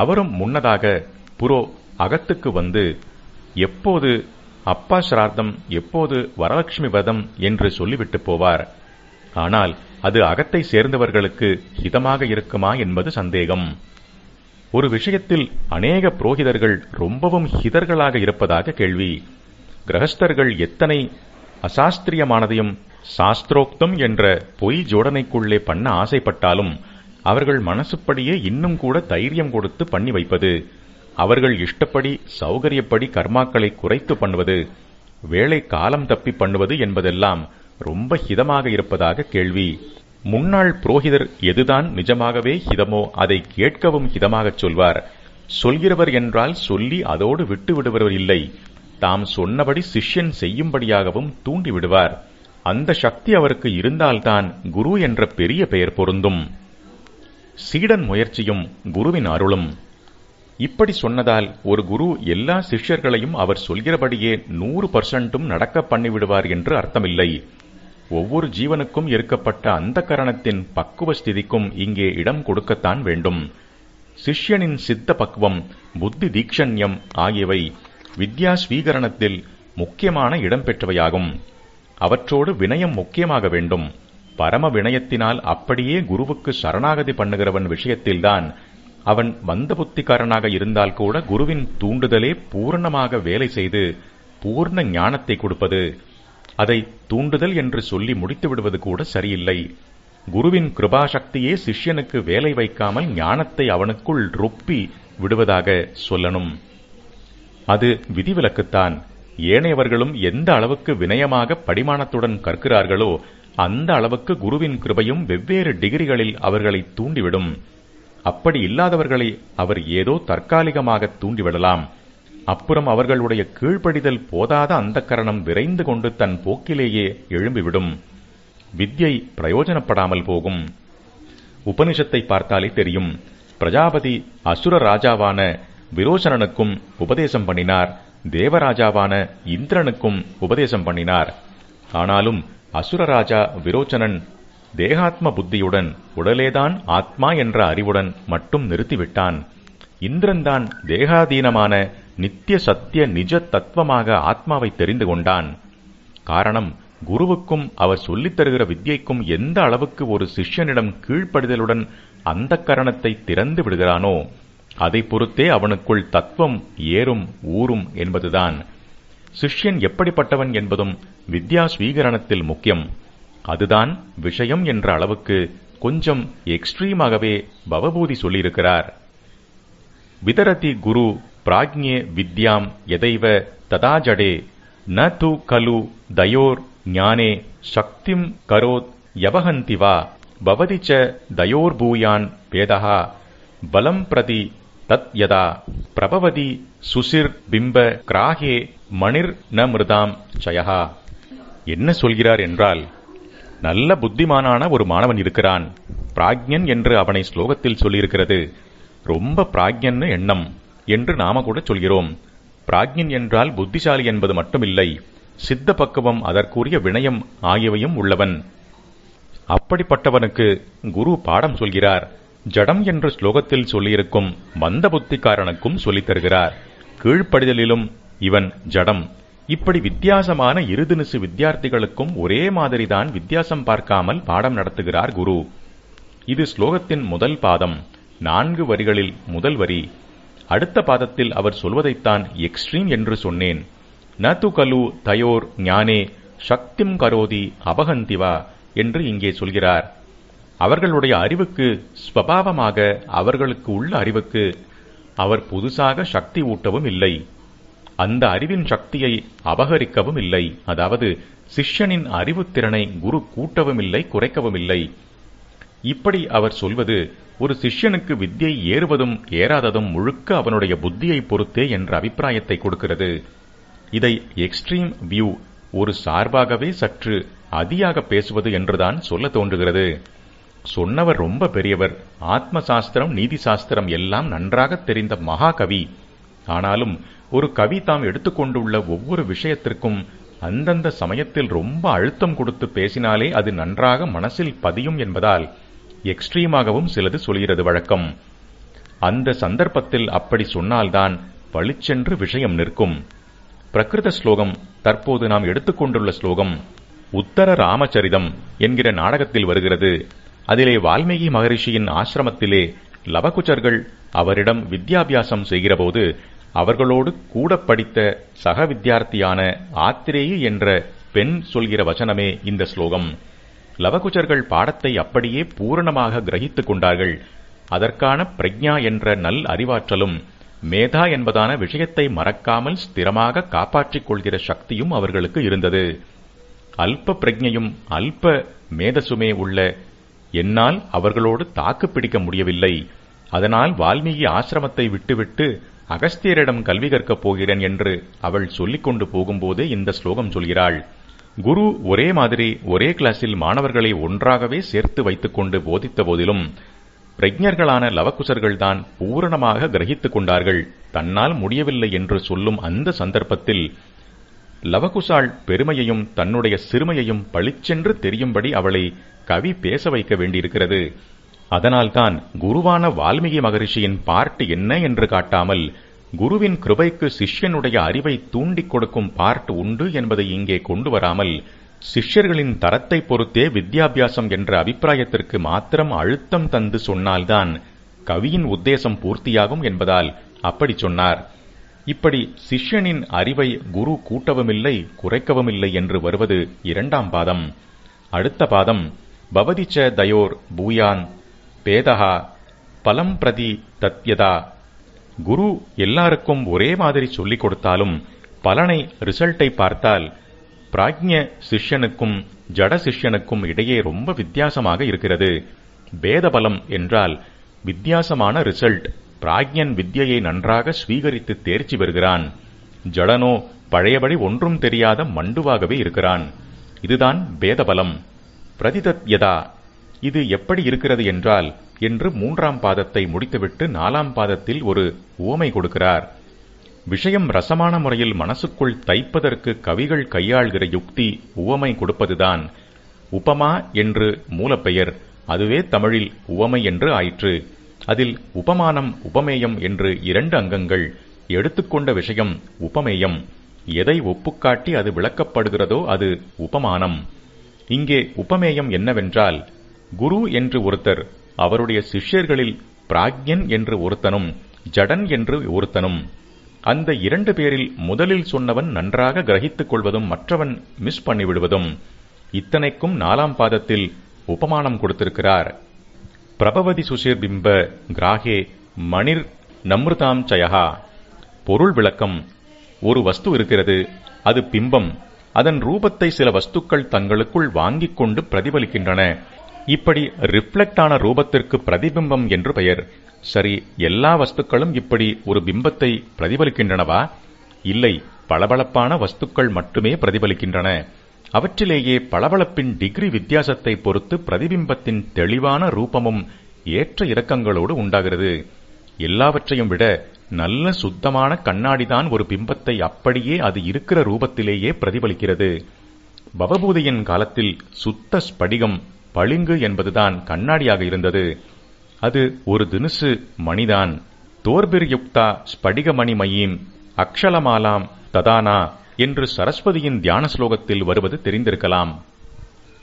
அவரும் முன்னதாக புரோ அகத்துக்கு வந்து எப்போது அப்பா சிரார்த்தம் எப்போது வரலட்சுமி விரதம்? என்று சொல்லிவிட்டு போவார். ஆனால் அது அகத்தை சேர்ந்தவர்களுக்கு ஹிதமாக இருக்குமா என்பது சந்தேகம். ஒரு விஷயத்தில் அநேக புரோகிதர்கள் ரொம்பவும் ஹிதர்களாக இருப்பதாக கேள்வி. கிரகஸ்தர்கள் எத்தனை அசாஸ்திரியமானதையும் சாஸ்திரோக்தம் என்ற பொய் ஜோடனைக்குள்ளே பண்ண ஆசைப்பட்டாலும் அவர்கள் மனசுப்படியே இன்னும் கூட தைரியம் கொடுத்து பண்ணி வைப்பது அவர்கள் இஷ்டப்படி சௌகரியப்படி கர்மாக்களை குறைத்து பண்ணுவது வேலை காலம் தப்பி பண்ணுவது என்பதெல்லாம் ரொம்ப ஹிதமாக இருப்பதாக கேள்வி. முன்னாள் புரோகிதர் எதுதான் நிஜமாகவே ஹிதமோ அதை கேட்கவும் ஹிதமாகச் சொல்வார். சொல்கிறவர் என்றால் சொல்லி அதோடு விட்டு விடுவர் இல்லை. தாம் சொன்னபடி சிஷ்யன் செய்யும்படியாகவும் தூண்டி விடுவார். அந்த சக்தி அவருக்கு இருந்தால்தான் குரு என்ற பெரிய பெயர் பொருந்தும். சீடன் முயற்சியும் குருவின் அருளும். இப்படி சொன்னதால் ஒரு குரு எல்லா சிஷ்யர்களையும் அவர் சொல்கிறபடியே நூறு பர்சன்ட்டும் நடக்க பண்ணிவிடுவார் என்று அர்த்தமில்லை. ஒவ்வொரு ஜீவனுக்கும் இருக்கப்பட்ட அந்த கரணத்தின் பக்குவ ஸ்திதிக்கும் இங்கே இடம் கொடுக்கத்தான் வேண்டும். சிஷ்யனின் சித்த பக்குவம் புத்தி தீக்ஷண்யம் ஆகியவை வித்யா ஸ்வீகரணத்தில் முக்கியமான இடம் பெற்றவையாகும். அவற்றோடு வினயம் முக்கியமாக வேண்டும். பரம வினயத்தினால் அப்படியே குருவுக்கு சரணாகதி பண்ணுகிறவன் விஷயத்தில்தான் அவன் மந்த புத்திக்காரனாக இருந்தால் கூட குருவின் தூண்டுதலே பூரணமாக வேலை செய்து பூர்ண ஞானத்தை கொடுப்பது. அதை தூண்டுதல் என்று சொல்லி முடித்து விடுவது கூட சரியில்லை. குருவின் கிருபாசக்தியே சிஷ்யனுக்கு வேலை வைக்காமல் ஞானத்தை அவனுக்குள் ரொப்பி விடுவதாக சொல்லணும். அது விதிவிலக்குத்தான். ஏனையவர்களும் எந்த அளவுக்கு வினயமாக படிமானத்துடன் கற்கிறார்களோ அந்த அளவுக்கு குருவின் கிருபையும் வெவ்வேறு டிகிரிகளில் அவர்களை தூண்டிவிடும். அப்படி இல்லாதவர்களை அவர் ஏதோ தற்காலிகமாக தூண்டிவிடலாம். அப்புறம் அவர்களுடைய கீழ்ப்படிதல் போதாத அந்த கரணம் விரைந்து கொண்டு தன் போக்கிலேயே எழும்பிவிடும். வித்யை பிரயோஜனப்படாமல் போகும். உபனிஷத்தை பார்த்தாலே தெரியும். பிரஜாபதி அசுர ராஜாவான விரோசனனுக்கும் உபதேசம் பண்ணினார். தேவராஜாவான இந்திரனுக்கும் உபதேசம் பண்ணினார். ஆனாலும் அசுரராஜா விரோச்சனன் தேகாத்ம புத்தியுடன் உடலேதான் ஆத்மா என்ற அறிவுடன் மட்டும் நிறுத்திவிட்டான். இந்திரன்தான் தேகாதீனமான நித்திய சத்திய நிஜ தத்துவமாக ஆத்மாவை தெரிந்து கொண்டான். காரணம் குருவுக்கும் அவர் சொல்லித் தருகிற வித்யைக்கும் எந்த அளவுக்கு ஒரு சிஷ்யனிடம் கீழ்ப்படுதலுடன் அந்த கரணத்தை திறந்து விடுகிறானோ அதை பொறுத்தே அவனுக்குள் தத்துவம் ஏறும் ஊறும் என்பதுதான். சிஷ்யன் எப்படிப்பட்டவன் என்பதும் வித்யா ஸ்வீகரணத்தில் முக்கியம். அதுதான் விஷயம் என்ற அளவுக்கு கொஞ்சம் எக்ஸ்ட்ரீமாகவே பவபூதி சொல்லியிருக்கிறார். விதரதி குரு பிராஜ்ஞே வித்யாம் எதைவ ததாஜடே ந து கலு தயோர் ஞானே சக்திம் கரோத் யவஹந்தி வா பவதி ச தயோர்பூயான் வேதா பலம் பிரதி தத் யதா பிரபவதி சுசிர் பிம்ப கிராகே மணிர் ந மிருதாம் சயஹா. என்ன சொல்கிறார் என்றால் நல்ல புத்திமானான ஒரு மாணவன் இருக்கிறான். பிராக்ஞன் என்று அவனை ஸ்லோகத்தில் சொல்லியிருக்கிறது. ரொம்ப பிராக்ஞன்னு எண்ணம் என்று நாம கூட சொல்கிறோம். பிராக்ஞன் என்றால் புத்திசாலி என்பது மட்டுமில்லை. சித்த பக்குவம் அதற்குரிய வினயம் ஆகியவையும் உள்ளவன். அப்படிப்பட்டவனுக்கு குரு பாடம் சொல்கிறார். ஜடம் என்ற ஸ்லோகத்தில் சொல்லியிருக்கும் மந்த புத்திக்காரனுக்கும் சொல்லித் தருகிறார். கீழ்ப்படிதலிலும் இவன் ஜடம். இப்படி வித்தியாசமான இருதினுசு வித்தியார்த்திகளுக்கும் ஒரே மாதிரிதான் வித்தியாசம் பார்க்காமல் பாடம் நடத்துகிறார் குரு. இது ஸ்லோகத்தின் முதல் பாதம் நான்கு வரிகளில் முதல் வரி. அடுத்த பாதத்தில் அவர் சொல்வதைத்தான் எக்ஸ்ட்ரீம் என்று சொன்னேன். ந து கலு தயோர் ஞானே சக்திம் கரோதி அபகந்திவா என்று இங்கே சொல்கிறார். அவர்களுடைய அறிவுக்கு ஸ்வபாவமாக அவர்களுக்கு உள்ள அறிவுக்கு அவர் புதுசாக சக்தி ஊட்டவும் இல்லை. அந்த அறிவின் சக்தியை அபகரிக்கவும் இல்லை அதாவது சிஷ்யனின் அறிவுத்திறனை குரு கூட்டவும் இல்லை குறைக்கவும் இல்லை இப்படி அவர் சொல்வது ஒரு சிஷ்யனுக்கு வித்தியை ஏறுவதும் ஏறாததும் முழுக்க அவனுடைய புத்தியை பொறுத்தே என்ற அபிப்பிராயத்தை கொடுக்கிறது. இதை எக்ஸ்ட்ரீம் வியூ ஒரு சார்பாகவே சற்று அதியாக பேசுவது என்றுதான் சொல்ல தோன்றுகிறது. சொன்னவர் ரொம்ப பெரியவர். ஆத்ம சாஸ்திரம் நீதி சாஸ்திரம் எல்லாம் நன்றாக தெரிந்த மகாகவி. ஆனாலும் ஒரு கவி தாம் எடுத்துக்கொண்டுள்ள ஒவ்வொரு விஷயத்திற்கும் அந்தந்த சமயத்தில் ரொம்ப அழுத்தம் கொடுத்து பேசினாலே அது நன்றாக மனசில் பதியும் என்பதால் எக்ஸ்ட்ரீமாகவும் சிலது சொல்கிறது வழக்கம். அந்த சந்தர்ப்பத்தில் அப்படி சொன்னால்தான் பளிச்சென்று விஷயம் நிற்கும். பிரகிருத ஸ்லோகம் தற்போது நாம் எடுத்துக்கொண்டுள்ள ஸ்லோகம் உத்தர ராமச்சரிதம் என்கிற நாடகத்தில் வருகிறது. அதிலே வால்மீகி மகரிஷியின் ஆசிரமத்திலே லவகுச்சர்கள் அவரிடம் வித்யாபியாசம் செய்கிறபோது அவர்களோடு கூட படித்த சக வித்தியார்த்தியான ஆத்திரேயு என்ற பெண் சொல்கிற வசனமே இந்த ஸ்லோகம். லவகுஜர்கள் பாடத்தை அப்படியே பூரணமாக கிரகித்துக் கொண்டார்கள். அதற்கான பிரக்ஞா என்ற நல் அறிவாற்றலும் மேதா என்பதான விஷயத்தை மறக்காமல் ஸ்திரமாக காப்பாற்றிக் கொள்கிற சக்தியும் அவர்களுக்கு இருந்தது. அல்ப பிரஜையும் அல்ப மேதசுமே உள்ள என்னால் அவர்களோடு தாக்கு பிடிக்க முடியவில்லை. அதனால் வால்மீகி ஆசிரமத்தை விட்டுவிட்டு அகஸ்தியரிடம் கல்வி கற்கப் போகிறேன் என்று அவள் சொல்லிக்கொண்டு போகும்போது இந்த ஸ்லோகம் சொல்கிறாள். குரு ஒரே மாதிரி ஒரே கிளாஸில் மாணவர்களை ஒன்றாகவே சேர்த்து வைத்துக் கொண்டு போதித்த போதிலும் பிரஜர்களான லவக்குசர்கள்தான் பூரணமாக கிரகித்துக் கொண்டார்கள். தன்னால் முடியவில்லை என்று சொல்லும் அந்த சந்தர்ப்பத்தில் லவகுசாள் பெருமையையும் தன்னுடைய சிறுமையையும் பளிச்சென்று தெரியும்படி அவளை கவி பேச வைக்க வேண்டியிருக்கிறது. அதனால்தான் குருவான வால்மீகி மகரிஷியின் பார்ட் என்ன என்று காட்டாமல் குருவின் கிருபைக்கு சிஷ்யனுடைய அறிவை தூண்டிக் கொடுக்கும் பார்ட் உண்டு என்பதை இங்கே கொண்டு வராமல் சிஷ்யர்களின் தரத்தை பொறுத்தே வித்யாபியாசம் என்ற அபிப்பிராயத்திற்கு மாத்திரம் அழுத்தம் தந்து சொன்னால்தான் கவியின் உத்தேசம் பூர்த்தியாகும் என்பதால் அப்படி சொன்னார். இப்படி சிஷ்யனின் அறிவை குரு கூட்டவுமில்லை குறைக்கவுமில்லை என்று வருவது இரண்டாம் பாதம். அடுத்த பாதம் பவதிச்ச தயோர் பூயான் பேதா பலம் பிரதி தத்யதா. குரு எல்லாருக்கும் ஒரே மாதிரி சொல்லிக் கொடுத்தாலும் பலனை ரிசல்ட்டை பார்த்தால் பிராஜ்ய சிஷ்யனுக்கும் ஜட சிஷ்யனுக்கும் இடையே ரொம்ப வித்தியாசமாக இருக்கிறது. பேதபலம் என்றால் வித்தியாசமான ரிசல்ட் பிராஜ்யன் வித்யையை நன்றாக ஸ்வீகரித்து தேர்ச்சி பெறுகிறான். ஜடனோ பழையபடி ஒன்றும் தெரியாத மண்டுவாகவே இருக்கிறான். இதுதான் பேதபலம். பிரதிதத்யதா இது எப்படி இருக்கிறது என்றால் என்று மூன்றாம் பாதத்தை முடித்துவிட்டு நாலாம் பாதத்தில் ஒரு உவமை கொடுக்கிறார். விஷயம் ரசமான முறையில் மனசுக்குள் தைப்பதற்கு கவிகள் கையாள்கிற யுக்தி உவமை கொடுப்பதுதான். உபமா என்று மூலப்பெயர் அதுவே தமிழில் உவமை என்று ஆயிற்று. அதில் உபமானம் உபமேயம் என்று இரண்டு அங்கங்கள் எடுத்துக்கொண்ட விஷயம் உபமேயம். எதை ஒப்புக்காட்டி அது விளக்கப்படுகிறதோ அது உபமானம். இங்கே உபமேயம் என்னவென்றால் குரு என்று ஒருத்தர் அவருடைய சிஷ்யர்களில் பிராக்யன் என்று ஒருத்தனும் ஜடன் என்று ஒருத்தனும். அந்த இரண்டு பேரில் முதலில் சொன்னவன் நன்றாக கிரகித்துக் கொள்வதும் மற்றவன் மிஸ் பண்ணிவிடுவதும் இத்தனைக்கும் நாலாம் பாதத்தில் உபமானம் கொடுத்திருக்கிறார். பிரபவதி சுஷீர் பிம்ப கிராகே மணிர் நம்ருதாம் சயகா பொருள் விளக்கம் ஒரு வஸ்து இருக்கிறது அது பிம்பம் அதன் ரூபத்தை சில வஸ்துக்கள் தங்களுக்குள் வாங்கிக் கொண்டு பிரதிபலிக்கின்றன. இப்படி ரிஃப்ளெக்ட் ஆன ரூபத்திற்கு பிரதிபிம்பம் என்று பெயர். சரி எல்லா வஸ்துக்களும் இப்படி ஒரு பிம்பத்தை பிரதிபலிக்கின்றனவா? இல்லை பளபளப்பான வஸ்துக்கள் மட்டுமே பிரதிபலிக்கின்றன. அவற்றிலேயே பளபளப்பின் டிகிரி வித்தியாசத்தை பொறுத்து பிரதிபிம்பத்தின் தெளிவான ரூபமும் ஏற்ற இறக்கங்களோடு உண்டாகிறது. எல்லாவற்றையும் விட நல்ல சுத்தமான கண்ணாடிதான் ஒரு பிம்பத்தை அப்படியே அது இருக்கிற ரூபத்திலேயே பிரதிபலிக்கிறது. பவபூதியின் காலத்தில் சுத்த ஸ்படிகம் பளிங்கு என்பதுதான் கண்ணாடியாக இருந்தது. அது ஒரு தினுசு மணிதான். தோர்பிர் யுக்தா ஸ்படிகமணி மயீம் அக்ஷலமாலாம் ததானா என்று சரஸ்வதியின் தியான ஸ்லோகத்தில் வருவது தெரிந்திருக்கலாம்.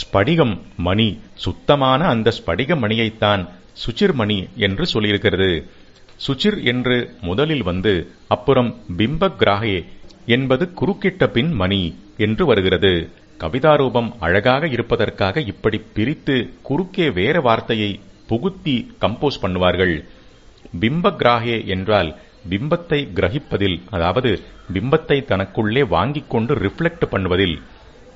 ஸ்படிகம் மணி சுத்தமான அந்த ஸ்படிக மணியைத்தான் சுச்சிர்மணி என்று சொல்லியிருக்கிறது. சுச்சிர் என்று முதலில் வந்து அப்புறம் பிம்ப கிராகே என்பது குறுக்கிட்ட பின் மணி என்று வருகிறது. கவிதாரூபம் அழகாக இருப்பதற்காக இப்படி பிரித்து குறுக்கே வேற வார்த்தையை புகுத்தி கம்போஸ் பண்ணுவார்கள். பிம்ப கிராகே என்றால் பிம்பத்தை கிரகிப்பதில் அதாவது பிம்பத்தை தனக்குள்ளே வாங்கிக் கொண்டு ரிஃப்ளெக்ட் பண்ணுவதில்.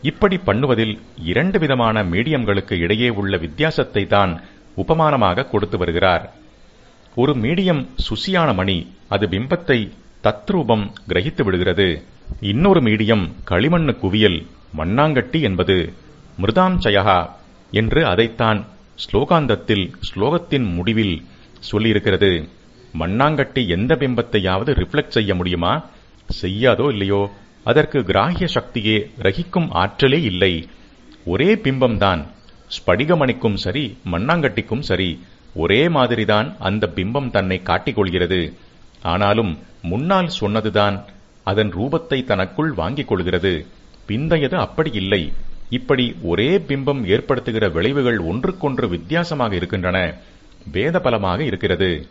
இப்படி பண்ணுவதில் இரண்டு விதமான மீடியம்களுக்கு இடையே உள்ள வித்தியாசத்தை தான் உபமானமாக கொடுத்து வருகிறார். ஒரு மீடியம் சுசியான மணி அது பிம்பத்தை தத்ரூபம் கிரகித்து விடுகிறது. இன்னொரு மீடியம் களிமண்ணு குவியல் மண்ணாங்கட்டி என்பது மிருதாஞ்சயா என்று அதைத்தான் ஸ்லோகாந்தத்தில் ஸ்லோகத்தின் முடிவில் சொல்லியிருக்கிறது. மண்ணாங்கட்டி எந்த பிம்பத்தையாவது ரிஃப்ளெக்ட் செய்ய முடியுமா? செய்யாதோ இல்லையோ? அதற்கு கிராகிய சக்தியே ரகிக்கும் ஆற்றலே இல்லை. ஒரே பிம்பம்தான். ஸ்படிகமணிக்கும் சரி மண்ணாங்கட்டிக்கும் சரி ஒரே மாதிரிதான் அந்த பிம்பம் தன்னை காட்டிக்கொள்கிறது. ஆனாலும் முன்னால் சொன்னதுதான் அதன் ரூபத்தை தனக்குள் வாங்கிக் கொள்கிறது. பிந்தையது அப்படி இல்லை. இப்படி ஒரே பிம்பம் ஏற்படுத்துகிற விளைவுகள் ஒன்றுக்கொன்று வித்தியாசமாக இருக்கின்றன. வேதபலமாக இருக்கிறது.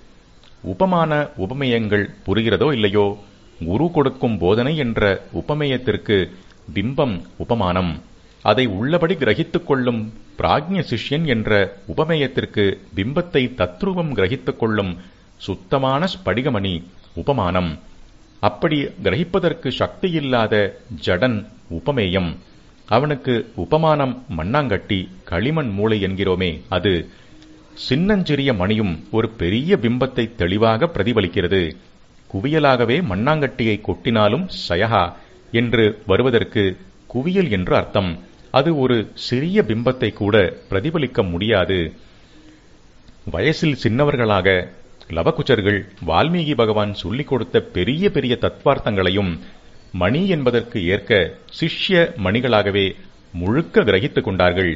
உபமான உபமேயங்கள் புரிகிறதோ இல்லையோ? குரு கொடுக்கும் போதனை என்ற உபமேயத்திற்கு பிம்பம் உபமானம். அதை உள்ளபடி கிரகித்துக் கொள்ளும் பிராக்ஞ சிஷ்யன் என்ற உபமேயத்திற்கு பிம்பத்தை தத்ரூபம் கிரகித்துக் கொள்ளும் சுத்தமான ஸ்படிகமணி உபமானம். அப்படி கிரகிப்பதற்கு சக்தியில்லாத ஜடன் உபமேயம். அவனுக்கு உபமானம் மண்ணாங்கட்டி களிமண் மூளை என்கிறோமே அது சின்னஞ்சிறிய மணியும் ஒரு பெரிய பிம்பத்தை தெளிவாக பிரதிபலிக்கிறது. குவியலாகவே மண்ணாங்கட்டியை கொட்டினாலும் சயஹா என்று வருவதற்கு குவியல் என்று அர்த்தம். அது ஒரு சிறிய பிம்பத்தை கூட பிரதிபலிக்க முடியாது. வயசில் சின்னவர்களாக லவகுச்சர்கள் வால்மீகி பகவான் சொல்லிக் கொடுத்த பெரிய பெரிய தத்வார்த்தங்களையும் மணி என்பதற்கு ஏற்க சிஷ்ய மணிகளாகவே முழுக்க கிரகித்துக் கொண்டார்கள்.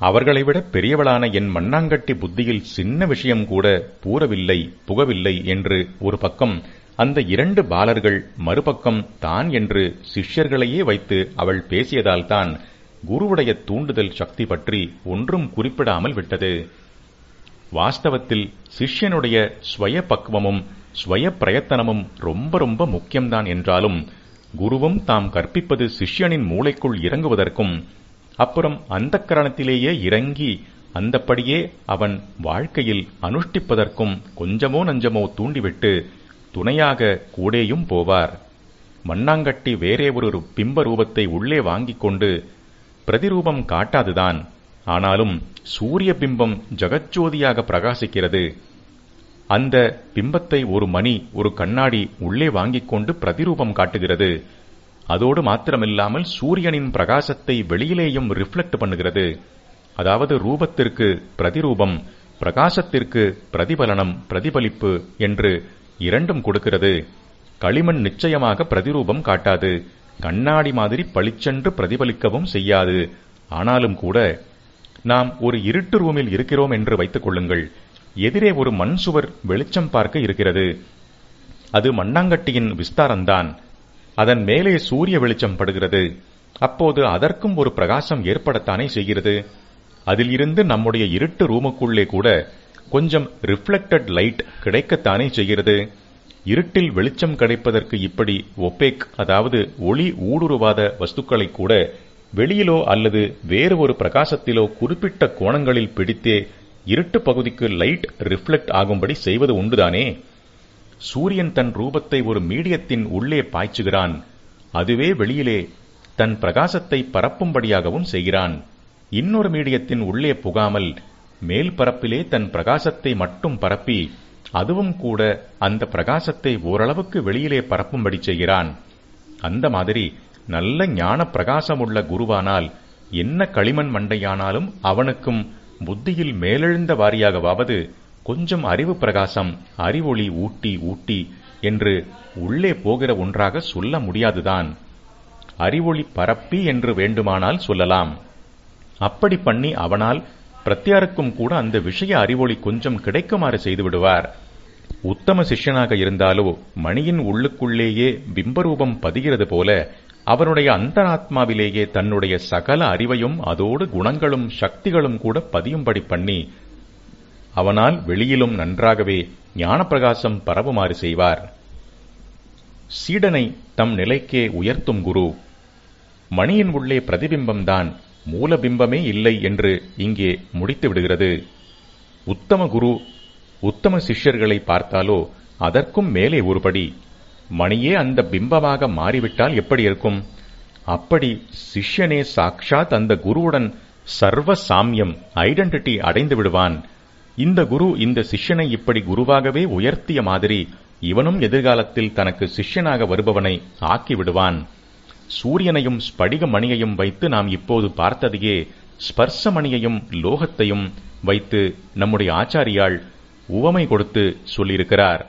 அவர்களை விட பெரியவளான என் மண்ணாங்கட்டி புத்தியில் சின்ன விஷயம் கூட பூரவில்லை புகவில்லை என்று ஒரு பக்கம் அந்த இரண்டு பாலர்கள் மறுபக்கம் தான் என்று சிஷ்யர்களையே வைத்து அவள் பேசியதால்தான் குருவுடைய தூண்டுதல் சக்தி பற்றி ஒன்றும் குறிப்பிடாமல் விட்டது. வாஸ்தவத்தில் சிஷ்யனுடைய ஸ்வய பக்குவமும் ஸ்வய பிரயத்தனமும் ரொம்ப ரொம்ப முக்கியம்தான் என்றாலும் குருவும் தாம் கற்பிப்பது சிஷ்யனின் மூளைக்குள் இறங்குவதற்கும் அப்புறம் அந்த கரணத்திலேயே இறங்கி அந்தப்படியே அவன் வாழ்க்கையில் அனுஷ்டிப்பதற்கும் கொஞ்சமோ நஞ்சமோ தூண்டிவிட்டு துணையாக கூடேயும் போவார். மண்ணாங்கட்டி வேறே ஒரு பிம்ப ரூபத்தை உள்ளே வாங்கிக் கொண்டு பிரதிரூபம் காட்டாதுதான் ஆனாலும் சூரிய பிம்பம் ஜகஜோதியாக பிரகாசிக்கிறது. அந்த பிம்பத்தை ஒரு மணி ஒரு கண்ணாடி உள்ளே வாங்கிக் கொண்டு பிரதிரூபம் காட்டுகிறது. அதோடு மாத்திரமில்லாமல் சூரியனின் பிரகாசத்தை வெளியிலேயும் ரிஃப்ளெக்ட் பண்ணுகிறது. அதாவது ரூபத்திற்கு பிரதிரூபம் பிரகாசத்திற்கு பிரதிபலனம் பிரதிபலிப்பு என்று இரண்டும் கொடுக்கிறது. களிமண் நிச்சயமாக பிரதிரூபம் காட்டாது. கண்ணாடி மாதிரி பளிச்சென்று பிரதிபலிக்கவும் செய்யாது. ஆனாலும் கூட நாம் ஒரு இருட்டு ரூமில் இருக்கிறோம் என்று வைத்துக் கொள்ளுங்கள். எதிரே ஒரு மண் சுவர் வெளிச்சம் பார்க்க இருக்கிறது. அது மண்ணாங்கட்டியின் விஸ்தாரம்தான். அதன் மேலே சூரிய வெளிச்சம் படுகிறது. அப்போது அதற்கும் ஒரு பிரகாசம் ஏற்படத்தானே செய்கிறது. அதில் இருந்து நம்முடைய இருட்டு ரூமுக்குள்ளே கூட கொஞ்சம் ரிஃப்ளெக்டட் லைட் கிடைக்கத்தானே செய்கிறது. இருட்டில் வெளிச்சம் கிடைப்பதற்கு இப்படி ஒப்பேக் அதாவது ஒளி ஊடுருவாத வஸ்துக்களை கூட வெளியிலோ அல்லது வேறு ஒரு பிரகாசத்திலோ குறிப்பிட்ட கோணங்களில் பிடித்தே இருட்டு பகுதிக்கு லைட் ரிஃப்ளெக்ட் ஆகும்படி செய்வது உண்டுதானே? சூரியன் தன் ரூபத்தை ஒரு மீடியத்தின் உள்ளே பாய்ச்சுகிறான். அதுவே வெளியிலே தன் பிரகாசத்தை பரப்பும்படியாகவும் செய்கிறான். இன்னொரு மீடியத்தின் உள்ளே புகாமல் மேல் பரப்பிலே தன் பிரகாசத்தை மட்டும் பரப்பி அதுவும் கூட அந்த பிரகாசத்தை ஓரளவுக்கு வெளியிலே பரப்பும்படி செய்கிறான். அந்த மாதிரி நல்ல ஞான பிரகாசமுள்ள குருவானால் என்ன களிமண் மண்டையானாலும் அவனுக்கும் புத்தியில் மேலெழுந்த வாரியாகவாவது கொஞ்சம் அறிவு பிரகாசம் அறிவொளி ஊட்டி ஊட்டி என்று உள்ளே போகிற ஒன்றாக சொல்ல முடியாதுதான். அறிவொளி பரப்பி என்று வேண்டுமானால் சொல்லலாம். அப்படி பண்ணி அவனால் பிரத்யாருக்கும் கூட அந்த விஷய அறிவொளி கொஞ்சம் கிடைக்குமாறு செய்து விடுவார். உத்தம சிஷ்யனாக இருந்தாலோ மணியின் உள்ளுக்குள்ளேயே பிம்பரூபம் பதிகிறது போல அவனுடைய அந்தராத்மாவிலேயே தன்னுடைய சகல அறிவையும் அதோடு குணங்களும் சக்திகளும் கூட பதியும்படி பண்ணி அவனால் வெளியிலும் நன்றாகவே ஞானப்பிரகாசம் பரவுமாறு செய்வார். சீடனை தம் நிலைக்கே உயர்த்தும் குரு. மணியின் உள்ளே பிரதிபிம்பம்தான் மூலபிம்பமே இல்லை என்று இங்கே முடித்து விடுகிறது. உத்தம குரு உத்தம சிஷ்யர்களை பார்த்தாலோ அதற்கும் மேலே ஒருபடி மணியே அந்த பிம்பமாக மாறிவிட்டால் எப்படி இருக்கும்? அப்படி சிஷ்யனே சாக்ஷாத் அந்த குருவுடன் சர்வ சாமியம் ஐடென்டிட்டி அடைந்து விடுவான். இந்த குரு இந்த சிஷ்யனை இப்படி குருவாகவே உயர்த்திய மாதிரி இவனும் எதிர்காலத்தில் தனக்கு சிஷ்யனாக வருபவனை ஆக்கி விடுவான். சூரியனையும் ஸ்படிக மணியையும் வைத்து நாம் இப்போது பார்த்ததையே ஸ்பர்ச மணியையும் லோகத்தையும் வைத்து நம்முடைய ஆச்சாரியால் உவமை கொடுத்து சொல்லியிருக்கிறார்.